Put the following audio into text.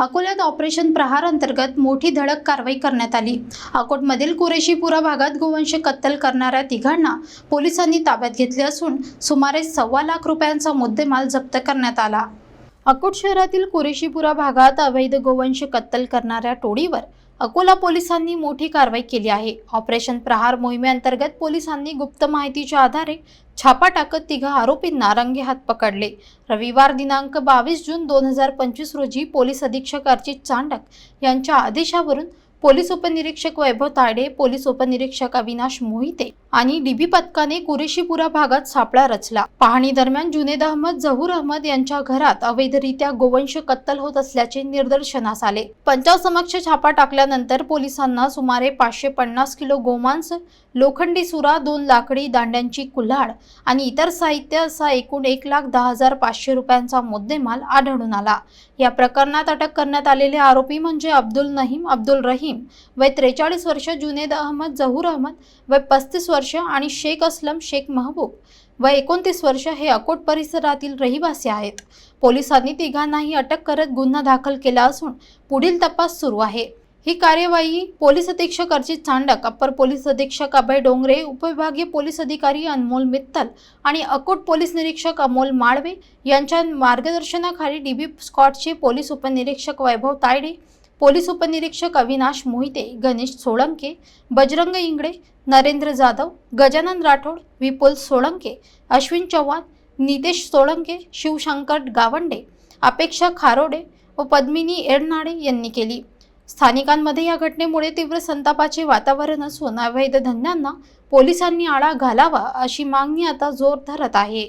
अकोल्यात ऑपरेशन प्रहार अंतर्गत मोठी धडक कारवाई करण्यात आली. अकोटमधील कुरेशीपुरा भागात गोवंश कत्तल करणाऱ्या तिघांना पोलिसांनी ताब्यात घेतले असून सुमारे सव्वा लाख रुपयांचा मुद्देमाल जप्त करण्यात आला. अकोट शहरातील कुरेशीपुरा भागात अवैध गोवंश कत्तल करणाऱ्या टोळीवर अकोला पोलिसांनी मोठी कारवाई केली आहे. ऑपरेशन प्रहार मोहिमेअंतर्गत पोलिसांनी गुप्त माहितीच्या आधारे छापा टाकत तिघा आरोपींना रंगेहात पकडले. रविवार दिनांक बावीस जून दोन हजार पंचवीस रोजी पोलीस अधीक्षक अर्जित चांडक यांच्या आदेशावरून पोलीस उपनिरीक्षक वैभव ताडे पोलीस उपनिरीक्षक अविनाश मोहिते आणि डीबी पथकाने कुरेशीपुरा भागात सापळा रचला. पाहणी दरम्यान जुनेद अहमद जहूर अहमद यांच्या घरात अवैधरित्या गोवंश कत्तल होत असल्याचे निदर्शनास आले. पंचासमक्ष छापा टाकल्यानंतर पोलिसांना सुमारे पाचशे पन्नास किलो गोमांस लोखंडी सुरा दोन लाकडी दांड्यांची कुल्हाड आणि इतर साहित्य असा एकूण एक लाख दहा हजार पाचशे रुपयांचा मुद्देमाल आढळून आला. या प्रकरणात अटक करण्यात आलेले आरोपी म्हणजे अब्दुल नहीम अब्दुल रहीम वय त्रेचाळीस वर्ष जुनेद अहमद जहूर अहमद वय पस्तीस वर्ष आणि शेख असलम शेख महबूब व एकोणतीस वर्ष हे अकोट परिसरातील रहिवासी आहेत. पोलिसांनी तिघांनाही अटक करत गुन्हा दाखल केला असून पुढील तपास सुरू आहे. ही कार्यवाही पोलीस अधीक्षक अर्जित चांडक अप्पर पोलीस अधीक्षक अभय डोंगरे उपविभागीय पोलीस अधिकारी अनमोल मित्तल आणि अकोट पोलीस निरीक्षक अमोल माळवे यांच्या मार्गदर्शनाखाली डीबी स्कॉटचे पोलीस उपनिरीक्षक वैभव तायडे पोलीस उपनिरीक्षक अविनाश मोहिते गणेश सोळंके बजरंग इंगडे नरेंद्र जाधव गजानन राठोड विपुल सोळंके अश्विन चव्हाण नितेश सोळंके शिवशंकर गावंडे अपेक्षा खारोडे व पद्मिनी एरनाडे यांनी केली. स्थानिकांमध्ये या घटनेमुळे तीव्र संतापाचे वातावरण असून अवैध धंद्यांना पोलिसांनी आळा घालावा अशी मागणी आता जोर धरत आहे.